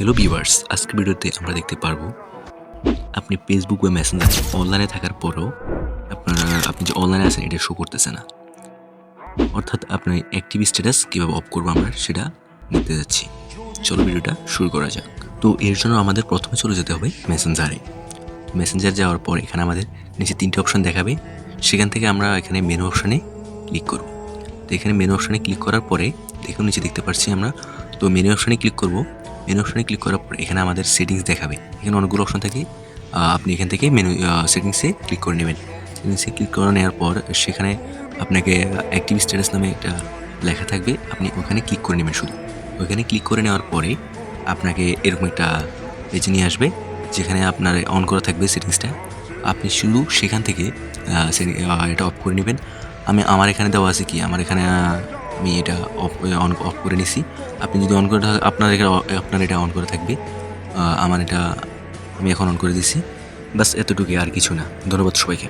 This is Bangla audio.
হ্যালো ভিউয়ার্স আজকের ভিডিওতে আমরা দেখতে পারব, আপনি ফেসবুক বা মেসেঞ্জার অনলাইনে থাকার পরেও আপনারা, আপনি যে অনলাইনে আছেন, এটা শো করতেছে না। অর্থাৎ আপনার অ্যাক্টিভ স্ট্যাটাস কীভাবে অফ করব আমরা, সেটা নিতে যাচ্ছি। চলো ভিডিওটা শুরু করা যাক। তো এর জন্য আমাদের প্রথমে চলে যেতে হবে মেসেঞ্জারে মেসেঞ্জার যাওয়ার পর এখানে আমাদের নিচে তিনটে অপশন দেখাবে। সেখান থেকে আমরা এখানে মেনু অপশানে ক্লিক করব। তো এখানে মেনু অপশানে ক্লিক করার পরে, দেখুন, নিচে দেখতে পাচ্ছি আমরা। তো মেনু অপশানে ক্লিক করব। মেনু অপশানে ক্লিক করার পর এখানে আমাদের সেটিংস দেখাবে। এখানে অনেকগুলো অপশন থাকে। আপনি এখান থেকে মেনু সেটিংসে ক্লিক করে নেবেন। সেটিংসে ক্লিক করে নেওয়ার পর সেখানে আপনাকে অ্যাক্টিভ স্ট্যাটাস নামে একটা লেখা থাকবে। আপনি ওখানে ক্লিক করে নেবেন শুধু। ওইখানে ক্লিক করে নেওয়ার পরে আপনাকে এরকম একটা পেজে নিয়ে আসবে, যেখানে আপনার অন করা থাকবে সেটিংসটা আপনি শুধু সেখান থেকে এটা অফ করে নেবেন। আমি, আমার এখানে দেওয়া আছে কি? আমার এখানে আমি এটা অফ অন অফ করে নিছি। আপনি যদি অন করে আপনার এটা আপনার এটা অন করে থাকবে। আমার এটা, আমি এখন অন করে দিছি। বাস এতটুকুই আর কিছু না। ধন্যবাদ সবাইকে।